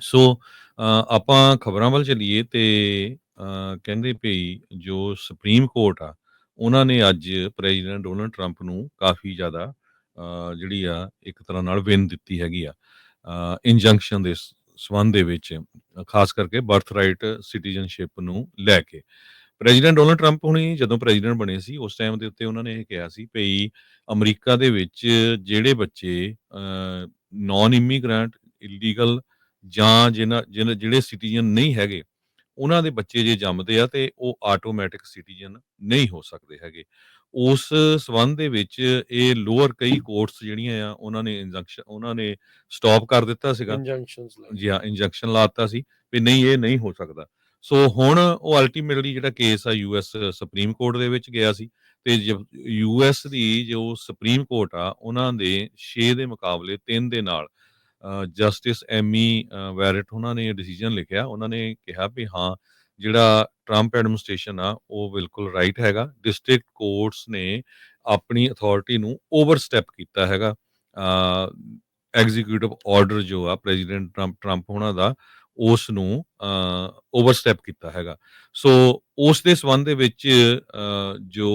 ਸੋ ਆਪਾਂ ਖਬਰਾਂ ਵੱਲ ਚੱਲੀਏ ਤੇ ਕਹਿੰਦੇ ਭਈ ਜੋ ਸੁਪਰੀਮ ਕੋਰਟ ਆ, ਉਹਨਾਂ ਨੇ ਅੱਜ ਪ੍ਰੈਜ਼ੀਡੈਂਟ ਡੋਨਲਡ ਟਰੰਪ ਨੂੰ ਕਾਫੀ ਜ਼ਿਆਦਾ ਜਿਹੜੀ ਆ, ਇੱਕ ਤਰ੍ਹਾਂ ਨਾਲ ਵਿਨ ਦਿੱਤੀ ਹੈਗੀ ਆ ਇੰਜੰਕਸ਼ਨ ਦੇ ਸ- ਸੰਬੰਧ ਦੇ ਵਿੱਚ, ਖਾਸ ਕਰਕੇ ਬਰਥ ਰਾਈਟ ਸਿਟੀਜ਼ਨਸ਼ਿਪ ਨੂੰ ਲੈ ਕੇ। ਪ੍ਰੈਜ਼ੀਡੈਂਟ ਡੋਨਲਡ ਟਰੰਪ ਹੁਣੀ ਜਦੋਂ ਪ੍ਰੈਜ਼ੀਡੈਂਟ ਬਣੇ ਸੀ, ਉਸ ਟਾਈਮ ਦੇ ਉੱਤੇ ਉਹਨਾਂ ਨੇ ਇਹ ਕਿਹਾ ਸੀ ਭਈ ਅਮਰੀਕਾ ਦੇ ਵਿੱਚ ਜਿਹੜੇ ਬੱਚੇ ਨਾਨ ਇਮੀਗ੍ਰੈਂਟ ਇਲੀਗਲ ਜਾਂ ਜਿਨ੍ਹਾਂ ਜਿਨ ਜਿਹੜੇ ਸਿਟੀਜ਼ਨ ਨਹੀਂ ਹੈਗੇ ਉਹਨਾਂ ਦੇ ਬੱਚੇ ਜੇ ਜੰਮਦੇ ਆ ਤੇ ਉਹ ਆਟੋਮੈਟਿਕ ਸਿਟੀਜ਼ਨ ਨਹੀਂ ਹੋ ਸਕਦੇ ਹੈਗੇ। ਉਸ ਸਬੰਧ ਦੇ ਵਿੱਚ ਇਹ ਲੋਅਰ ਕਈ ਕੋਰਟਸ ਜਿਹੜੀਆਂ ਆ ਉਹਨਾਂ ਨੇ ਇੰਜੰਕਸ਼ਨ ਉਹਨਾਂ ਨੇ ਸਟਾਪ ਕਰ ਦਿੱਤਾ ਸੀਗਾ। ਇੰਜੰਕਸ਼ਨਸ ਜੀ ਹਾਂ ਇੰਜੈਕਸ਼ਨ ਲਾਤਾ ਸੀ ਵੀ ਨਹੀਂ ਇਹ ਨਹੀਂ ਹੋ ਸਕਦਾ। ਸੋ ਹੁਣ ਉਹ ਅਲਟੀਮੇਟਲੀ ਜਿਹੜਾ ਕੇਸ ਆ ਯੂਐਸ ਸੁਪਰੀਮ ਕੋਰਟ ਦੇ ਵਿੱਚ ਗਿਆ ਸੀ ਤੇ ਯੂਐਸ ਦੀ ਜੋ ਸੁਪਰੀਮ ਕੋਰਟ ਆ ਉਹਨਾਂ ਦੇ 6 ਦੇ ਮੁਕਾਬਲੇ 3 ਦੇ ਨਾਲ ਜਸਟਿਸ ਐਮੀ ਵੈਰਟ ਉਹਨਾਂ ਨੇ ਡਿਸੀਜਨ ਲਿਖਿਆ। ਉਹਨਾਂ ਨੇ ਕਿਹਾ ਵੀ ਹਾਂ, ਜਿਹੜਾ ਟਰੰਪ ਐਡਮਿਨਿਸਟ੍ਰੇਸ਼ਨ ਆ, ਉਹ ਬਿਲਕੁਲ ਰਾਈਟ ਹੈਗਾ। ਡਿਸਟ੍ਰਿਕਟ ਕੋਰਟਸ ਨੇ ਆਪਣੀ ਅਥਾਰਟੀ ਨੂੰ ਓਵਰਸਟੈਪ ਕੀਤਾ ਹੈਗਾ। ਐਗਜ਼ੀਕਿਊਟਿਵ ਆਰਡਰ ਜੋ ਆ ਪ੍ਰੈਜ਼ੀਡੈਂਟ ਟਰੰਪ ਟਰੰਪ ਉਹਨਾਂ ਦਾ, ਉਸ ਨੂੰ ਓਵਰਸਟੈਪ ਕੀਤਾ ਹੈਗਾ। ਸੋ ਉਸ ਦੇ ਸਬੰਧ ਦੇ ਵਿੱਚ ਜੋ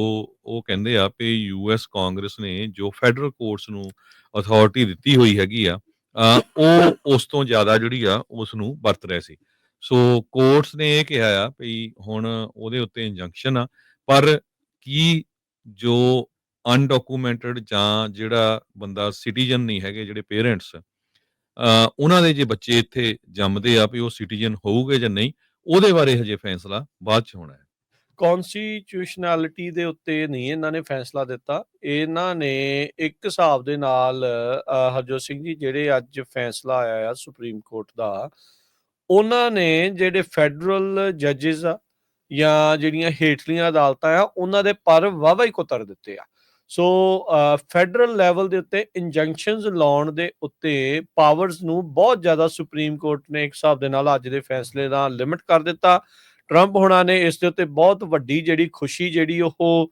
ਉਹ ਕਹਿੰਦੇ ਆ ਕਿ ਯੂਐਸ ਕਾਂਗਰਸ ਨੇ ਜੋ ਫੈਡਰਲ ਕੋਰਟਸ ਨੂੰ ਅਥਾਰਟੀ ਦਿੱਤੀ ਹੋਈ ਹੈਗੀ ਆ ਉਹ ਉਸ ਤੋਂ ਜ਼ਿਆਦਾ ਜਿਹੜੀ ਆ ਉਸ ਨੂੰ ਵਰਤ ਰਹੇ ਸੀ। ਸੋ ਕੋਰਟਸ ਨੇ ਇਹ ਕਿਹਾ ਆ ਵੀ ਹੁਣ ਉਹਦੇ ਉੱਤੇ ਇੰਜੰਕਸ਼ਨ ਆ, ਪਰ ਕੀ ਜੋ ਅਨਡਾਕੂਮੈਂਟਡ ਜਾਂ ਜਿਹੜਾ ਬੰਦਾ ਸਿਟੀਜ਼ਨ ਨਹੀਂ ਹੈਗੇ, ਜਿਹੜੇ ਪੇਰੈਂਟਸ ਉਹਨਾਂ ਦੇ ਜੇ ਬੱਚੇ ਇੱਥੇ ਜੰਮਦੇ ਆ ਵੀ ਉਹ ਸਿਟੀਜ਼ਨ ਹੋਊਗੇ ਜਾਂ ਨਹੀਂ, ਉਹਦੇ ਬਾਰੇ ਹਜੇ ਫੈਸਲਾ ਬਾਅਦ ਚ ਹੋਣਾ ਹੈ। ਕਨਸਟੀਟਿਊਸ਼ਨੈਲਿਟੀ ਦੇ ਉੱਤੇ ਨਹੀਂ ਇਹਨਾਂ ਨੇ ਫੈਸਲਾ ਦਿੱਤਾ। ਇਹਨਾਂ ਨੇ ਇੱਕ ਹਿਸਾਬ ਦੇ ਨਾਲ ਹਰਜੋਤ ਸਿੰਘ ਜੀ, ਜਿਹੜੇ ਅੱਜ ਫੈਸਲਾ ਆਇਆ ਆ ਸੁਪਰੀਮ ਕੋਰਟ ਦਾ, ਉਹਨਾਂ ਨੇ ਜਿਹੜੇ ਫੈਡਰਲ ਜੱਜਸ ਆ ਜਾਂ ਜਿਹੜੀਆਂ ਹੇਠਲੀਆਂ ਅਦਾਲਤਾਂ ਆ, ਉਹਨਾਂ ਦੇ ਪਰ ਵਾਵਾ ਹੀ ਕੁਤਰ ਦਿੱਤੇ ਆ। ਸੋ ਫੈਡਰਲ ਲੈਵਲ ਦੇ ਉੱਤੇ ਇੰਜੰਕਸ਼ਨਸ ਲਾਉਣ ਦੇ ਉੱਤੇ ਪਾਵਰਸ ਨੂੰ ਬਹੁਤ ਜ਼ਿਆਦਾ ਸੁਪਰੀਮ ਕੋਰਟ ਨੇ ਇੱਕ ਹਿਸਾਬ ਦੇ ਨਾਲ ਅੱਜ ਦੇ ਫੈਸਲੇ ਦਾ ਲਿਮਿਟ ਕਰ ਦਿੱਤਾ। ਟਰੰਪ ਹੁਣਾਂ ਨੇ ਇਸ ਦੇ ਉੱਤੇ ਬਹੁਤ ਵੱਡੀ ਜਿਹੜੀ ਖੁਸ਼ੀ ਜਿਹੜੀ ਉਹ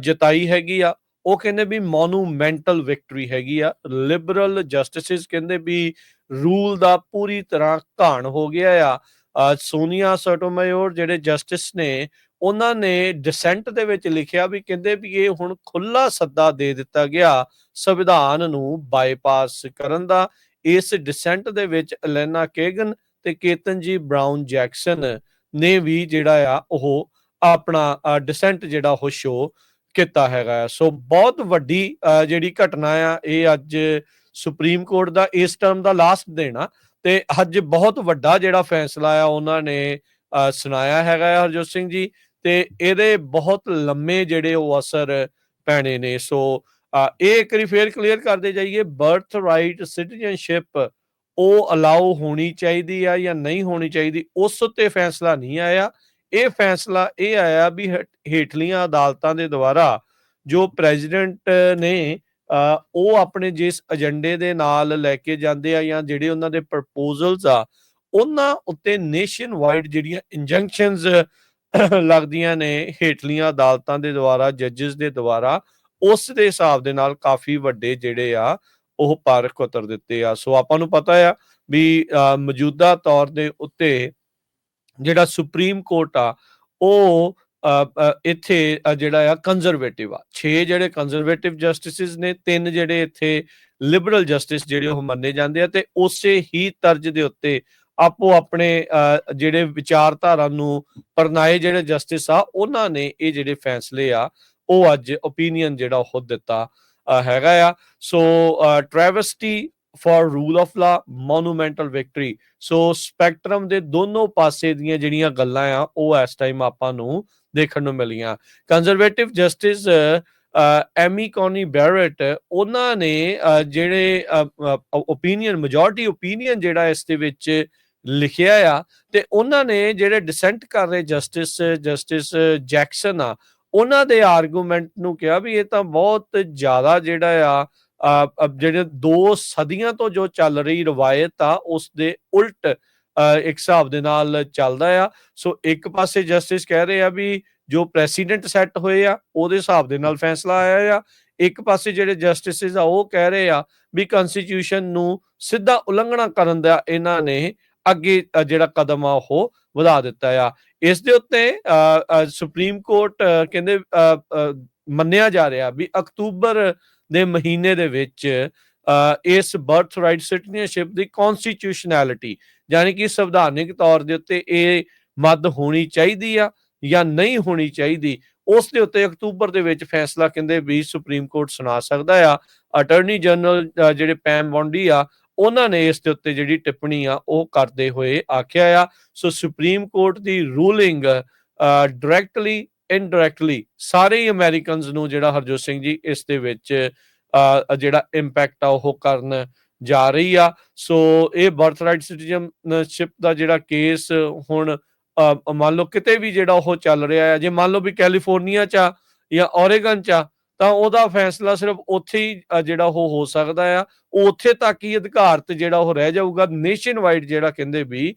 ਜਤਾਈ ਹੈਗੀ ਆ। ਉਹ ਕਹਿੰਦੇ ਵੀ ਮੋਨੂਮੈਂਟਲ ਵਿਕਟਰੀ ਹੈਗੀ ਆ। ਲਿਬਰਲ ਜਸਟਿਸਿਸ ਕਹਿੰਦੇ ਵੀ ਰੂਲ ਦਾ ਪੂਰੀ ਤਰ੍ਹਾਂ ਘਾਣ ਹੋ ਗਿਆ ਆ। ਸੋਨੀਆ ਸੋਟੋਮਾਯੋਰ ਜਿਹੜੇ ਜਸਟਿਸ ਨੇ, ਉਹਨਾਂ ਨੇ ਡਿਸੈਂਟ ਦੇ ਵਿੱਚ ਲਿਖਿਆ ਵੀ ਕਹਿੰਦੇ ਵੀ ਇਹ ਹੁਣ ਖੁੱਲਾ ਸੱਦਾ ਦੇ ਦਿੱਤਾ ਗਿਆ ਸੰਵਿਧਾਨ ਨੂੰ ਬਾਈਪਾਸ ਕਰਨ ਦਾ। ਇਸ ਡਿਸੈਂਟ ਦੇ ਵਿੱਚ ਅਲੈਨਾ ਕੇਗਨ ਤੇ ਕੇਤਨਜੀ ਬ੍ਰਾਊਨ ਜੈਕਸਨ ਨੇ ਵੀ ਜਿਹੜਾ ਆ, ਉਹ ਆਪਣਾ ਡਿਸੈਂਟ ਜਿਹੜਾ ਉਹ ਸ਼ੋ ਕੀਤਾ ਹੈਗਾ ਆ। ਸੋ ਬਹੁਤ ਵੱਡੀ ਜਿਹੜੀ ਘਟਨਾ ਆ, ਇਹ ਅੱਜ ਸੁਪਰੀਮ ਕੋਰਟ ਦਾ, ਇਸ ਟਰਮ ਦਾ ਲਾਸਟ ਦਿਨ ਆ। ਤੇ ਅੱਜ ਬਹੁਤ ਵੱਡਾ ਜਿਹੜਾ ਫੈਸਲਾ ਆ, ਉਹਨਾਂ ਨੇ ਸੁਣਾਇਆ ਹੈਗਾ ਆ ਹਰਜੋਤ ਸਿੰਘ ਜੀ। ਤੇ ਇਹਦੇ ਬਹੁਤ ਲੰਮੇ ਜਿਹੜੇ ਉਹ ਅਸਰ ਪੈਣੇ ਨੇ। ਸੋ ਇਹ ਇੱਕ ਵਾਰੀ ਫੇਰ ਕਲੀਅਰ ਕਰਦੇ ਜਾਈਏ। ਬਰਥ ਰਾਈਟ ਸਿਟੀਜ਼ਨਸ਼ਿਪ ਉਹ ਅਲਾਉ ਹੋਣੀ ਚਾਹੀਦੀ ਆ ਜਾਂ ਨਹੀਂ ਹੋਣੀ ਚਾਹੀਦੀ, ਉਸ ਉੱਤੇ ਫੈਸਲਾ ਨਹੀਂ ਆਇਆ। ਇਹ ਫੈਸਲਾ ਇਹ ਆਇਆ ਵੀ ਹੇਠ- ਹੇਠਲੀਆਂ ਅਦਾਲਤਾਂ ਦੇ ਦੁਆਰਾ ਜੋ ਪ੍ਰੈਜ਼ੀਡੈਂਟ ਨੇ ਉਹ ਆਪਣੇ ਜਿਸ ਏਜੰਡੇ ਦੇ ਨਾਲ ਲੈ ਕੇ ਜਾਂਦੇ ਆ ਜਾਂ ਜਿਹੜੇ ਉਹਨਾਂ ਦੇ ਪ੍ਰਪੋਜ਼ਲਸ ਆ, ਉਹਨਾਂ ਉੱਤੇ ਨੇਸ਼ਨ ਵਾਈਡ ਜਿਹੜੀਆਂ ਇੰਜੰਕਸ਼ਨਸ ਲੱਗਦੀਆਂ ਨੇ ਹੇਠਲੀਆਂ ਅਦਾਲਤਾਂ ਦੇ ਦੁਆਰਾ ਜੱਜਸ ਦੇ ਦੁਆਰਾ, ਉਸ ਦੇ ਹਿਸਾਬ ਦੇ ਨਾਲ ਕਾਫੀ ਵੱਡੇ ਜਿਹੜੇ ਆ ਉਹ ਪਾਰਕ ਉਤਰ ਦਿੱਤੇ ਆ। ਸੋ ਆਪਾਂ ਨੂੰ ਪਤਾ ਆ ਵੀ ਮੌਜੂਦਾ ਤੌਰ ਦੇ ਉੱਤੇ ਜਿਹੜਾ ਸੁਪਰੀਮ ਕੋਰਟ ਆ ਉਹ ਇੱਥੇ ਜਿਹੜਾ ਆ ਕੰਜ਼ਰਵੇਟਿਵ ਆ। 6 ਜਿਹੜੇ ਕੰਜ਼ਰਵੇਟਿਵ ਜਸਟਿਸਿਸ ਨੇ ਤਿੰਨ ਜਿਹੜੇ ਇੱਥੇ ਲਿਬਰਲ ਜਸਟਿਸ ਜਿਹੜੇ ਉਹ ਮੰਨੇ ਜਾਂਦੇ ਆ ਤੇ ਉਸੇ ਹੀ ਤਰਜ ਦੇ ਉੱਤੇ ਆਪੋ ਆਪਣੇ ਅ, ਜਿਹੜੇ ਵਿਚਾਰਧਾਰਾ ਨੂੰ ਪਰਨਾਏ ਜਿਹੜੇ ਜਸਟਿਸ ਆ ਉਹਨਾਂ ਨੇ ਇਹ ਜਿਹੜੇ ਫੈਸਲੇ ਆ ਉਹ ਅੱਜ ਓਪੀਨੀਅਨ ਜਿਹੜਾ ਉਹ ਦਿੱਤਾ। ਹੈਗਾ ਆ। So travesty for rule of law monumental victory so spectrum ਦੇ ਦੋਨੋਂ ਪਾਸੇ ਦੀਆਂ ਜਿਹੜੀਆਂ ਗੱਲਾਂ ਆ, ਉਹ ਇਸ ਟਾਈਮ ਆਪਾਂ ਨੂੰ ਦੇਖਣ ਨੂੰ ਮਿਲੀਆਂ। Conservative justice Amy Coney Barrett ਉਹਨਾਂ ਨੇ ਜਿਹੜੇ ਓਪੀਨੀਅਨ ਮੈਜੋਰਟੀ ਓਪੀਨੀਅਨ ਜਿਹੜਾ ਇਸ ਦੇ ਵਿੱਚ ਲਿਖਿਆ ਆ, ਤੇ ਉਹਨਾਂ ਨੇ ਜਿਹੜੇ ਡਿਸੈਂਟ ਕਰ ਰਹੇ ਜਸਟਿਸ ਜਸਟਿਸ ਜੈਕਸਨ ਆ ਉਹਨਾਂ ਦੇ ਆਰਗੂਮੈਂਟ ਨੂੰ ਕਿਹਾ ਵੀ ਇਹ ਤਾਂ ਬਹੁਤ ਜ਼ਿਆਦਾ ਜਿਹੜਾ ਆ ਜਿਹੜੇ ਦੋ ਸਦੀਆਂ ਤੋਂ ਜੋ ਚੱਲ ਰਹੀ ਰਵਾਇਤ ਆ ਉਸ ਦੇ ਉਲਟ ਅ, ਇੱਕ ਹਿਸਾਬ ਦੇ ਨਾਲ ਚੱਲਦਾ ਆ। ਸੋ ਇੱਕ ਪਾਸੇ ਜਸਟਿਸ ਕਹਿ ਰਹੇ ਆ ਵੀ ਜੋ ਪ੍ਰੈਸੀਡੈਂਟ ਸੈੱਟ ਹੋਏ ਆ ਉਹਦੇ ਹਿਸਾਬ ਦੇ ਨਾਲ ਫੈਸਲਾ ਆਇਆ ਆ। ਇੱਕ ਪਾਸੇ ਜਿਹੜੇ ਜਸਟਿਸਿਸ ਆ ਉਹ ਕਹਿ ਰਹੇ ਆ ਵੀ ਕਨਸਟੀਟਿਊਸ਼ਨ ਨੂੰ ਸਿੱਧਾ ਉਲੰਘਣਾ ਕਰਨ ਦਾ ਇਹਨਾਂ ਨੇ ਅੱਗੇ ਜਿਹੜਾ ਕਦਮ ਆ ਉਹ ਵਧਾ ਦਿੱਤਾ ਆ। ਇਸ ਦੇ ਉੱਤੇ ਸੁਪਰੀਮ ਕੋਰਟ ਕਹਿੰਦੇ ਮੰਨਿਆ ਜਾ ਰਿਹਾ ਵੀ ਅਕਤੂਬਰ ਦੇ ਮਹੀਨੇ ਦੇ ਵਿੱਚ ਅ, ਇਸ ਬਰਥ ਰਾਈਟ ਸਿਟੀਜ਼ਨਸ਼ਿਪ ਦੀ ਕਨਸਟੀਟਿਊਸ਼ਨੈਲਿਟੀ ਯਾਨੀ ਕਿ ਸੰਵਿਧਾਨਿਕ ਤੌਰ ਦੇ ਉੱਤੇ ਇਹ ਮੱਦ ਹੋਣੀ ਚਾਹੀਦੀ ਆ ਜਾਂ ਨਹੀਂ ਹੋਣੀ ਚਾਹੀਦੀ ਉਸ ਦੇ ਉੱਤੇ ਅਕਤੂਬਰ ਦੇ ਵਿੱਚ ਫੈਸਲਾ ਕਹਿੰਦੇ ਵੀ ਸੁਪਰੀਮ ਕੋਰਟ ਸੁਣਾ ਸਕਦਾ ਆ। ਅਟਾਰਨੀ ਜਨਰਲ ਜਿਹੜੇ ਪੈਮ ਬੌਂਡੀ ਆ ਉਹਨਾਂ ਨੇ ਇਸ ਦੇ ਉੱਤੇ ਜਿਹੜੀ ਟਿੱਪਣੀ ਆ, ਉਹ ਕਰਦੇ ਹੋਏ ਆਖਿਆ ਆ। ਸੋ ਸੁਪਰੀਮ ਕੋਰਟ ਦੀ ਰੂਲਿੰਗ ਡਾਇਰੈਕਟਲੀ ਇਨਡਾਇਰੈਕਟਲੀ ਸਾਰੇ ਹੀ ਅਮਰੀਕਨਸ ਨੂੰ ਜਿਹੜਾ ਹਰਜੋਤ ਸਿੰਘ ਜੀ, ਇਸ ਦੇ ਵਿੱਚ ਜਿਹੜਾ ਇੰਪੈਕਟ ਆ, ਉਹ ਕਰਨ ਜਾ ਰਹੀ ਆ। ਸੋ ਇਹ ਬਰਥ ਰਾਈਟ ਸਿਟੀਜ਼ਨਸ਼ਿਪ ਦਾ ਜਿਹੜਾ ਕੇਸ ਹੁਣ ਮੰਨ ਲਓ ਕਿਤੇ ਵੀ ਜਿਹੜਾ ਉਹ ਚੱਲ ਰਿਹਾ ਹੈ ਜੇ ਮੰਨ ਲਓ ਵੀ ਕੈਲੀਫੋਰਨੀਆ ਚ ਆ ਜਾਂ ਓਰੇਗਨ ਚ ਆ ਤਾਂ ਉਹਦਾ ਫੈਸਲਾ ਸਿਰਫ ਉੱਥੇ ਹੀ ਜਿਹੜਾ ਉਹ ਹੋ ਸਕਦਾ ਆ। ਉਹ ਉੱਥੇ ਤੱਕ ਹੀ ਅਧਿਕਾਰਤ ਜਿਹੜਾ ਉਹ ਰਹਿ ਜਾਊਗਾ ਨੇਸ਼ਨ ਵਾਈਡ ਜਿਹੜਾ ਕਹਿੰਦੇ ਵੀ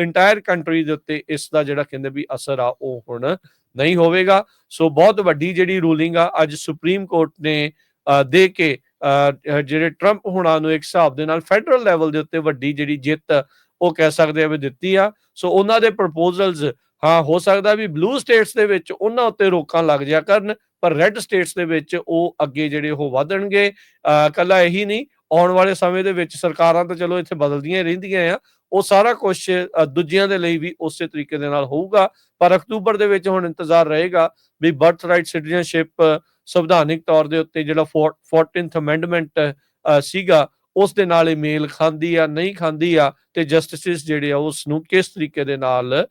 ਇੰਟਾਇਰ ਕੰਟਰੀ ਦੇ ਉੱਤੇ ਇਸ ਦਾ ਜਿਹੜਾ ਕਹਿੰਦੇ ਵੀ ਅਸਰ ਆ, ਉਹ ਹੁਣ ਨਹੀਂ ਹੋਵੇਗਾ। ਸੋ ਬਹੁਤ ਵੱਡੀ ਜਿਹੜੀ ਰੂਲਿੰਗ ਆ, ਅੱਜ ਸੁਪਰੀਮ ਕੋਰਟ ਨੇ ਦੇ ਕੇ ਜਿਹੜੇ ਟਰੰਪ ਹੁਣਾਂ ਨੂੰ ਇੱਕ ਹਿਸਾਬ ਦੇ ਨਾਲ ਫੈਡਰਲ ਲੈਵਲ ਦੇ ਉੱਤੇ ਵੱਡੀ ਜਿਹੜੀ ਜਿੱਤ, ਉਹ ਕਹਿ ਸਕਦੇ ਆ ਵੀ ਦਿੱਤੀ ਆ। ਸੋ ਉਹਨਾਂ ਦੇ ਪ੍ਰਪੋਜ਼ਲਸ ਹਾਂ, ਹੋ ਸਕਦਾ ਵੀ ਬਲੂ ਸਟੇਟਸ ਦੇ ਵਿੱਚ ਉਹਨਾਂ ਉੱਤੇ ਰੋਕਾਂ ਲੱਗ ਜਾ ਕਰਨ ਪਰ ਰੈੱਡ ਸਟੇਟਸ ਦੇ ਵਿੱਚ ਉਹ ਅੱਗੇ ਜਿਹੜੇ ਉਹ ਵਧਣਗੇ ਅ, ਕੱਲਾ ਇਹੀ ਨਹੀਂ ਆਉਣ ਵਾਲੇ ਸਮੇਂ ਦੇ ਵਿੱਚ ਸਰਕਾਰਾਂ ਤਾਂ ਚਲੋ ਇੱਥੇ ਬਦਲਦੀਆਂ ਹੀ ਰਹਿੰਦੀਆਂ ਆ ਉਹ ਸਾਰਾ ਕੁਝ ਦੂਜਿਆਂ ਦੇ ਲਈ ਵੀ ਉਸੇ ਤਰੀਕੇ ਦੇ ਨਾਲ ਹੋਊਗਾ ਪਰ ਅਕਤੂਬਰ ਦੇ ਵਿੱਚ ਹੁਣ ਇੰਤਜ਼ਾਰ ਰਹੇਗਾ ਵੀ ਬਰਥ ਰਾਈਟ ਸਿਟੀਜ਼ਨਸ਼ਿਪ ਸੰਵਿਧਾਨਿਕ ਤੌਰ ਦੇ ਉੱਤੇ ਜਿਹੜਾ 14th ਅਮੈਂਡਮੈਂਟ ਸੀਗਾ ਉਸ ਦੇ ਨਾਲ ਇਹ ਮੇਲ ਖਾਂਦੀ ਆ ਨਹੀਂ ਖਾਂਦੀ ਆ ਤੇ ਜਸਟਿਸਿਸ ਜਿਹੜੇ ਆ ਉਸ ਨੂੰ ਕਿਸ ਤਰੀਕੇ ਦੇ ਨਾਲ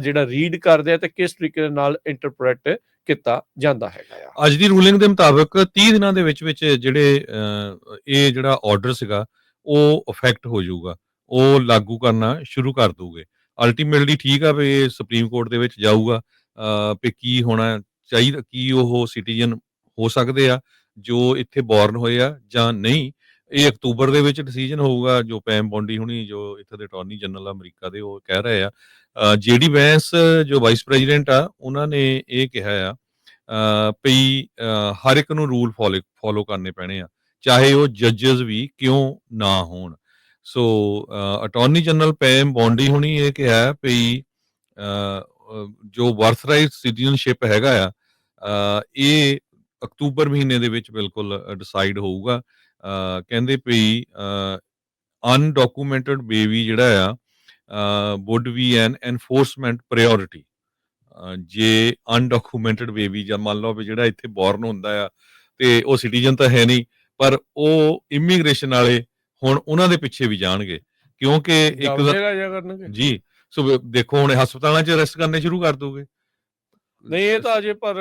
ਜਿਹੜਾ ਰੀਡ ਕਰਦੇ ਆ ਤੇ ਕਿਸ ਤਰੀਕੇ ਦੇ ਨਾਲ ਇੰਟਰਪ੍ਰੀਟ ਕੀਤਾ ਜਾਂਦਾ ਹੈਗਾ ਅੱਜ ਦੀ ਰੂਲਿੰਗ ਦੇ ਮੁਤਾਬਕ 30 ਦਿਨਾਂ ਦੇ ਵਿੱਚ ਵਿੱਚ ਜਿਹੜੇ ਇਹ ਜਿਹੜਾ ਆਰਡਰ ਸੀਗਾ, ਉਹ ਇਫੈਕਟ ਹੋ ਜਾਊਗਾ। ਉਹ ਲਾਗੂ ਕਰਨਾ ਸ਼ੁਰੂ ਕਰ ਦੂਗੇ ਅਲਟੀਮੇਟਲੀ ਠੀਕ ਆ ਵੀ ਇਹ ਸੁਪਰੀਮ ਕੋਰਟ ਦੇ ਵਿੱਚ ਜਾਊਗਾ ਵੀ ਕੀ ਹੋਣਾ ਚਾਹੀਦਾ, ਕੀ ਉਹ ਸਿਟੀਜ਼ਨ ਹੋ ਸਕਦੇ ਆ, ਜੋ ਇੱਥੇ ਬੌਰਨ ਹੋਏ ਆ ਜਾਂ ਨਹੀਂ। ਇਹ ਅਕਤੂਬਰ ਦੇ ਵਿੱਚ ਡਿਸੀਜਨ ਹੋਊਗਾ ਜੋ ਪੈਮ ਬੌਂਡੀ ਹੁਣੀ ਜੋ ਇੱਥੇ ਦੇ ਅਟਾਰਨੀ ਜਨਰਲ ਅਮਰੀਕਾ ਦੇ ਉਹ ਕਹਿ ਰਹੇ ਆ। ਜੀਡੀ ਵੈਂਸ ਜੋ ਵਾਈਸ ਪ੍ਰੈਜ਼ੀਡੈਂਟ ਆ ਉਹਨਾਂ ਨੇ ਇਹ ਕਿਹਾ ਆ ਅ, ਵੀ ਹਰ ਇੱਕ ਨੂੰ ਰੂਲ ਫੋਲੋ ਕਰਨੇ ਪੈਣੇ ਆ ਚਾਹੇ ਉਹ ਜੱਜਸ ਵੀ ਕਿਉਂ ਨਾ ਹੋਣ। ਸੋ ਅਟਾਰਨੀ ਜਨਰਲ ਪੈਮ ਬੌਂਡੀ ਹੁਣੀ ਇਹ ਕਿਹਾ ਵੀ ਜੋ ਬਰਥ ਰਾਈਟ ਸਿਟੀਜ਼ਨਸ਼ਿਪ ਹੈਗਾ ਆ ਇਹ ਅਕਤੂਬਰ ਮਹੀਨੇ ਦੇ ਵਿੱਚ ਬਿਲਕੁਲ ਡਿਸਾਈਡ ਹੋਊਗਾ। ਕਹਿੰਦੇ ਵੀ ਅਨਡਾਕੂਮੈਂਟਡ ਬੇਬੀ ਜਿਹੜਾ ਆ would be an enforcement priority ਜੇ ਅਨਡਾਕੂਮੈਂਟਡ ਬੇਬੀ ਜਾਂ ਮੰਨ ਲਓ ਵੀ ਜਿਹੜਾ ਇੱਥੇ ਬੌਰਨ ਹੁੰਦਾ ਆ ਤੇ ਉਹ ਸਿਟੀਜ਼ਨ ਤਾਂ ਹੈ ਨਹੀਂ ਪਰ ਉਹ ਇਮੀਗ੍ਰੇਸ਼ਨ ਵਾਲੇ ਹੁਣ ਉਹਨਾਂ ਦੇ ਪਿੱਛੇ ਵੀ ਜਾਣਗੇ ਕਿਉਂਕਿ ਇੱਕ ਜਾਂ ਸੋ ਦੇਖੋ ਹੁਣ ਹਸਪਤਾਲਾਂ 'ਚ ਅਰੈਸਟ ਕਰਨੇ ਸ਼ੁਰੂ ਕਰ ਦੋਗੇ। ਨਹੀਂ ਇਹ ਤਾਂ ਅਜੇ ਪਰ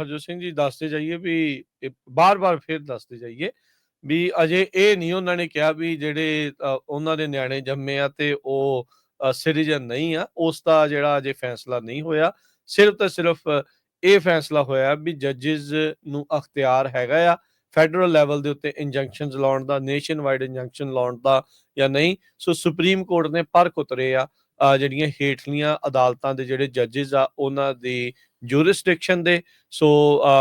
ਹਰਜੋਤ ਸਿੰਘ ਜੀ ਦੱਸਦੇ ਜਾਈਏ ਵੀ ਬਾਰ-ਬਾਰ ਫੇਰ ਦੱਸਦੇ ਜਾਈਏ ਵੀ ਅਜੇ ਇਹ ਨਹੀਂ ਉਹਨਾਂ ਨੇ ਕਿਹਾ ਵੀ ਜਿਹੜੇ ਉਹਨਾਂ ਦੇ ਨਿਆਣੇ ਜੰਮੇ ਆ ਤੇ ਉਹ ਸਿਟੀਜ਼ਨ ਨਹੀਂ ਆ, ਉਸ ਦਾ ਜਿਹੜਾ ਅਜੇ ਫੈਸਲਾ ਨਹੀਂ ਹੋਇਆ। ਸਿਰਫ ਤੇ ਸਿਰਫ ਇਹ ਫੈਸਲਾ ਹੋਇਆ ਵੀ ਜੱਜਸ ਨੂੰ ਅਖਤਿਆਰ ਹੈਗਾ ਆ, ਫੈਡਰਲ ਲੈਵਲ ਦੇ ਉੱਤੇ ਇੰਜੰਕਸ਼ਨਸ ਲਾਉਣ ਦਾ ਨੇਸ਼ਨ ਵਾਈਡ ਇੰਜੰਕਸ਼ਨ ਲਾਉਣ ਦਾ ਜਾਂ ਨਹੀਂ, ਸੋ ਸੁਪਰੀਮ ਕੋਰਟ ਨੇ ਪਰਖ ਉਤਰੇ ਆ ਜਿਹੜੀਆਂ ਹੇਠਲੀਆਂ ਅਦਾਲਤਾਂ ਦੇ ਜਿਹੜੇ ਜੱਜਸ ਆ, ਉਹਨਾਂ ਦੀ ਜੂਰਿਸਡਿਕਸ਼ਨ ਦੇ ਸੋ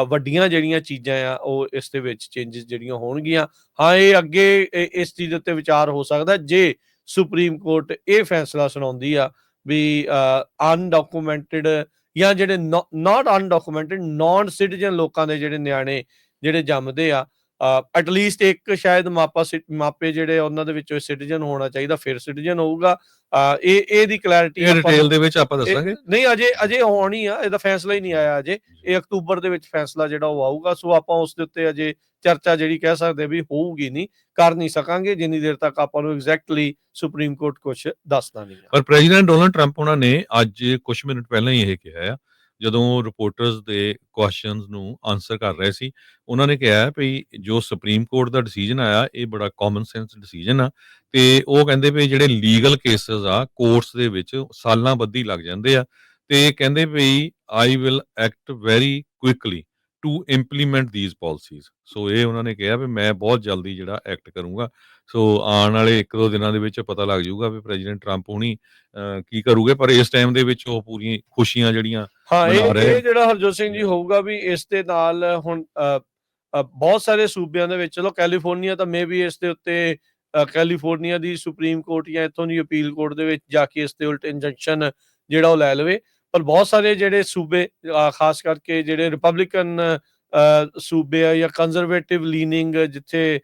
ਵੱਡੀਆਂ ਜਿਹੜੀਆਂ ਚੀਜ਼ਾਂ ਆ, ਉਹ ਇਸ ਦੇ ਵਿੱਚ ਚੇਂਜਸ ਜਿਹੜੀਆਂ ਹੋਣਗੀਆਂ। ਹਾਂ, ਇਹ ਅੱਗੇ ਇਸ ਚੀਜ਼ ਉੱਤੇ ਵਿਚਾਰ ਹੋ ਸਕਦਾ ਜੇ ਸੁਪਰੀਮ ਕੋਰਟ ਇਹ ਫੈਸਲਾ ਸੁਣਾਉਂਦੀ ਆ ਵੀ ਅਨਡਾਕੂਮੈਂਟਡ ਜਾਂ ਜਿਹੜੇ ਨਾਟ ਅਨਡਾਕੂਮੈਂਟਡ ਨਾਨ ਸਿਟੀਜ਼ਨ ਲੋਕਾਂ ਦੇ ਜਿਹੜੇ ਨਿਆਣੇ ਜਿਹੜੇ ਜੰਮਦੇ ਆ ਐਟ ਲੀਸਟ ਇੱਕ ਸ਼ਾਇਦ ਮਾਪਾ ਮਾਪੇ ਜਿਹੜੇ ਉਹਨਾਂ ਦੇ ਵਿੱਚੋਂ ਸਿਟੀਜ਼ਨ ਹੋਣਾ ਚਾਹੀਦਾ ਫਿਰ ਸਿਟੀਜ਼ਨ ਹੋਊਗਾ। ਇਹ ਇਹ ਦੀ ਕਲੈਰਿਟੀ ਇਹ ਡਿਟੇਲ ਦੇ ਵਿੱਚ ਆਪਾਂ ਦੱਸਾਂਗੇ। ਨਹੀਂ ਅਜੇ ਅਜੇ ਹੋਣੀ ਆ ਇਹਦਾ ਫੈਸਲਾ ਹੀ ਨਹੀਂ ਆਇਆ ਅਜੇ। ਇਹ ਅਕਤੂਬਰ ਦੇ ਵਿੱਚ ਫੈਸਲਾ ਜਿਹੜਾ ਉਹ ਆਊਗਾ ਸੋ ਆਪਾਂ ਉਸ ਦੇ ਉੱਤੇ ਅਜੇ ਚਰਚਾ ਜਿਹੜੀ ਕਹਿ ਸਕਦੇ ਵੀ ਹੋਊਗੀ ਨਹੀਂ ਕਰ ਨਹੀਂ ਸਕਾਂਗੇ ਜਿੰਨੀ ਦੇਰ ਤੱਕ ਆਪਾਂ ਨੂੰ ਐਗਜ਼ੈਕਟਲੀ ਸੁਪਰੀਮ ਕੋਰਟ ਕੁਝ ਦੱਸਦਾ ਨਹੀਂ ਪਰ ਪ੍ਰੈਜ਼ੀਡੈਂਟ ਡੋਨਲਡ ਟਰੰਪ ਉਹਨਾਂ ਨੇ ਅੱਜ ਕੁਝ ਮਿੰਟ ਪਹਿਲਾਂ ਹੀ ਇਹ ਕਿਹਾ ਆ ਜਦੋਂ ਰਿਪੋਰਟਰਸ ਦੇ ਕੁਐਸਚਨਸ ਨੂੰ ਆਨਸਰ ਕਰ ਰਹੇ ਸੀ, ਉਹਨਾਂ ਨੇ ਕਿਹਾ ਵੀ ਜੋ ਸੁਪਰੀਮ ਕੋਰਟ ਦਾ ਡਿਸੀਜਨ ਆਇਆ, ਇਹ ਬੜਾ ਕਾਮਨ ਸੈਂਸ ਡਿਸੀਜਨ ਆ ਤੇ ਉਹ ਕਹਿੰਦੇ ਵੀ ਜਿਹੜੇ ਲੀਗਲ ਕੇਸਸ ਆ ਕੋਰਟਸ ਦੇ ਵਿੱਚ ਸਾਲਾਂ ਬੱਧੀ ਲੱਗ ਜਾਂਦੇ ਆ ਤੇ ਕਹਿੰਦੇ ਵੀ I will act very quickly to implement these policies so ਇਹ ਉਹਨਾਂ ਨੇ ਕਿਹਾ ਵੀ ਮੈਂ ਬਹੁਤ ਜਲਦੀ ਜਿਹੜਾ ਐਕਟ ਕਰੂੰਗਾ। ਸੋ ਆਉਣ ਵਾਲੇ ਇੱਕ ਦੋ ਦਿਨਾਂ ਦੇ ਵਿੱਚ ਪਤਾ ਲੱਗ ਜਾਊਗਾ ਵੀ ਪ੍ਰੈਜ਼ੀਡੈਂਟ ਟਰੰਪ ਹੁਣੀ ਕੀ ਕਰੂਗੇ ਪਰ ਇਸ ਟਾਈਮ ਦੇ ਵਿੱਚ ਉਹ ਪੂਰੀਆਂ ਖੁਸ਼ੀਆਂ ਜਿਹੜੀਆਂ ਹਾਂ ਇਹ ਜਿਹੜਾ ਹਰਜੋਤ ਸਿੰਘ ਜੀ ਹੋਊਗਾ ਵੀ ਇਸ ਦੇ ਨਾਲ ਹੁਣ ਬਹੁਤ ਸਾਰੇ ਸੂਬਿਆਂ ਦੇ ਵਿੱਚ ਚਲੋ ਕੈਲੀਫੋਰਨੀਆ ਤਾਂ ਮੇ ਵੀ ਇਸ ਦੇ ਉੱਤੇ ਕੈਲੀਫੋਰਨੀਆ ਦੀ ਸੁਪਰੀਮ ਕੋਰਟ ਜਾਂ ਇੱਥੋਂ ਦੀ ਅਪੀਲ ਕੋਰਟ ਦੇ ਵਿੱਚ ਜਾ ਕੇ ਇਸ ਦੇ ਉਲਟ ਇੰਜੰਕਸ਼ਨ ਜਿਹੜਾ ਉਹ ਲੈ ਲਵੇ। ਪਰ ਬਹੁਤ ਸਾਰੇ ਜਿਹੜੇ ਸੂਬੇ ਖਾਸ ਕਰਕੇ ਜਿਹੜੇ ਰਿਪਬਲਿਕਨ ਸੂਬੇ ਆ ਜਾਂ ਕੰਜ਼ਰਵੇਟਿਵ ਲੀਨਿੰਗ ਜਿੱਥੇ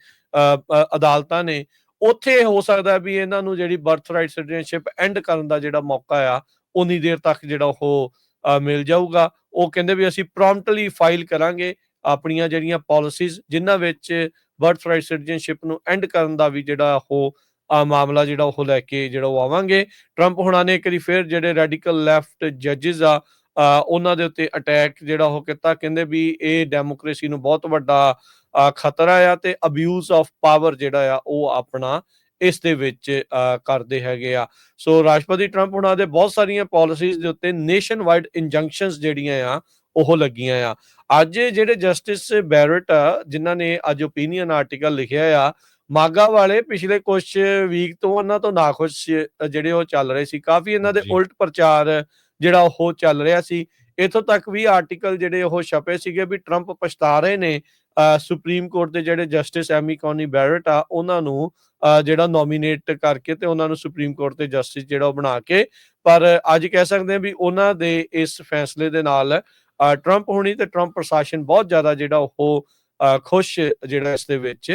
ਅਦਾਲਤਾਂ ਨੇ, ਉੱਥੇ ਹੋ ਸਕਦਾ ਵੀ ਇਹਨਾਂ ਨੂੰ ਜਿਹੜੀ ਬਰਥ ਰਾਈਟ ਸਿਟੀਜ਼ਨਸ਼ਿਪ ਐਂਡ ਕਰਨ ਦਾ ਜਿਹੜਾ ਮੌਕਾ ਆ, ਉਨੀ ਦੇਰ ਤੱਕ ਜਿਹੜਾ ਉਹ ਮਿਲ ਜਾਊਗਾ। ਉਹ ਕਹਿੰਦੇ ਵੀ ਅਸੀਂ ਪ੍ਰੋਮਪਟਲੀ ਫਾਈਲ ਕਰਾਂਗੇ ਆਪਣੀਆਂ ਜਿਹੜੀਆਂ ਪਾਲਿਸੀਜ਼ ਜਿਨ੍ਹਾਂ ਵਿੱਚ ਬਰਥ ਰਾਈਟ ਸਿਟੀਜ਼ਨਸ਼ਿਪ ਨੂੰ ਐਂਡ ਕਰਨ ਦਾ ਵੀ ਜਿਹੜਾ ਉਹ ਆ ਮਾਮਲਾ ਜਿਹੜਾ ਉਹ ਲੈ ਕੇ ਜਿਹੜਾ ਉਹ ਆਵਾਂਗੇ। ਟਰੰਪ ਹੁਣਾਂ ਨੇ ਇੱਕ ਵਾਰੀ ਫਿਰ ਜਿਹੜੇ ਰੈਡੀਕਲ ਲੈਫਟ ਜੱਜਸ ਆ ਉਹਨਾਂ ਦੇ ਉੱਤੇ ਅਟੈਕ ਜਿਹੜਾ ਉਹ ਕੀਤਾ। ਕਹਿੰਦੇ ਵੀ ਇਹ ਡੈਮੋਕ੍ਰੇਸੀ ਨੂੰ ਬਹੁਤ ਵੱਡਾ ਖਤਰਾ ਆ ਤੇ ਅਬਿਊਜ਼ ਆਫ ਪਾਵਰ ਜਿਹੜਾ ਆ ਉਹ ਆਪਣਾ ਇਸ ਦੇ ਵਿੱਚ ਕਰਦੇ ਹੈਗੇ ਆ। ਸੋ ਰਾਸ਼ਟਰਪਤੀ ਟਰੰਪ ਹੁਣਾਂ ਦੇ ਬਹੁਤ ਸਾਰੀਆਂ ਪਾਲਿਸੀਜ਼ ਦੇ ਉੱਤੇ ਨੇਸ਼ਨ ਵਾਈਡ ਇੰਜੰਕਸ਼ਨਸ ਜਿਹੜੀਆਂ ਆ ਉਹ ਲੱਗੀਆਂ ਆ। ਅੱਜ ਜਿਹੜੇ ਜਸਟਿਸ ਬੈਰਟ ਆ ਜਿਨ੍ਹਾਂ ਨੇ ਅੱਜ ਓਪੀਨੀਅਨ ਆਰਟੀਕਲ ਲਿਖਿਆ ਆ ਮਾਗਾ ਵਾਲੇ ਪਿਛਲੇ ਕੁਝ ਵੀਕ ਤੋਂ ਉਹਨਾਂ ਤੋਂ ਨਾਖੁਸ਼ ਜਿਹੜੇ ਉਹ ਚੱਲ ਰਹੇ ਸੀ। ਕਾਫੀ ਇਹਨਾਂ ਦੇ। ਉਲਟ ਪ੍ਰਚਾਰ ਜਿਹੜਾ ਉਹ ਚੱਲ ਰਿਹਾ ਸੀ। ਇਥੋਂ ਤੱਕ ਵੀ ਆਰਟੀਕਲ ਜਿਹੜੇ ਉਹ ਛਪੇ ਸੀਗੇ ਵੀ ਟਰੰਪ ਪਛਤਾ ਰਹੇ ਨੇ ਸੁਪਰੀਮ ਕੋਰਟ ਦੇ ਜਿਹੜੇ ਜਸਟਿਸ ਐਮੀ ਕੌਨੀ ਬੈਰਟ ਆ, ਉਹਨਾਂ ਨੂੰ ਜਿਹੜਾ ਨੋਮੀਨੇਟ ਕਰਕੇ ਤੇ ਉਹਨਾਂ ਨੂੰ ਸੁਪਰੀਮ ਕੋਰਟ ਦੇ ਜਸਟਿਸ ਜਿਹੜਾ ਉਹ ਬਣਾ ਕੇ, ਪਰ ਅੱਜ ਕਹਿ ਸਕਦੇ ਹਾਂ ਵੀ ਉਹਨਾਂ ਦੇ ਇਸ ਫੈਸਲੇ ਦੇ ਨਾਲ ਟਰੰਪ ਹੋਣੀ ਤੇ ਟਰੰਪ ਪ੍ਰਸ਼ਾਸਨ ਬਹੁਤ ਜ਼ਿਆਦਾ ਜਿਹੜਾ ਉਹ ਖੁਸ਼ ਜਿਹੜਾ ਇਸ ਦੇ ਵਿੱਚ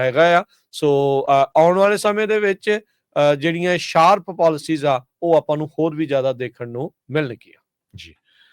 ਹੈਗਾ ਆ। ਸੋ ਆਉਣ ਵਾਲੇ ਸਮੇਂ ਦੇ ਵਿੱਚ ਜਿਹੜੀਆਂ ਸ਼ਾਰਪ ਪਾਲਿਸੀਜ਼ ਆ, ਉਹ ਆਪਾਂ ਨੂੰ ਹੋਰ ਵੀ ਜ਼ਿਆਦਾ ਦੇਖਣ ਨੂੰ ਮਿਲਣਗੀਆਂ। ਜੀ।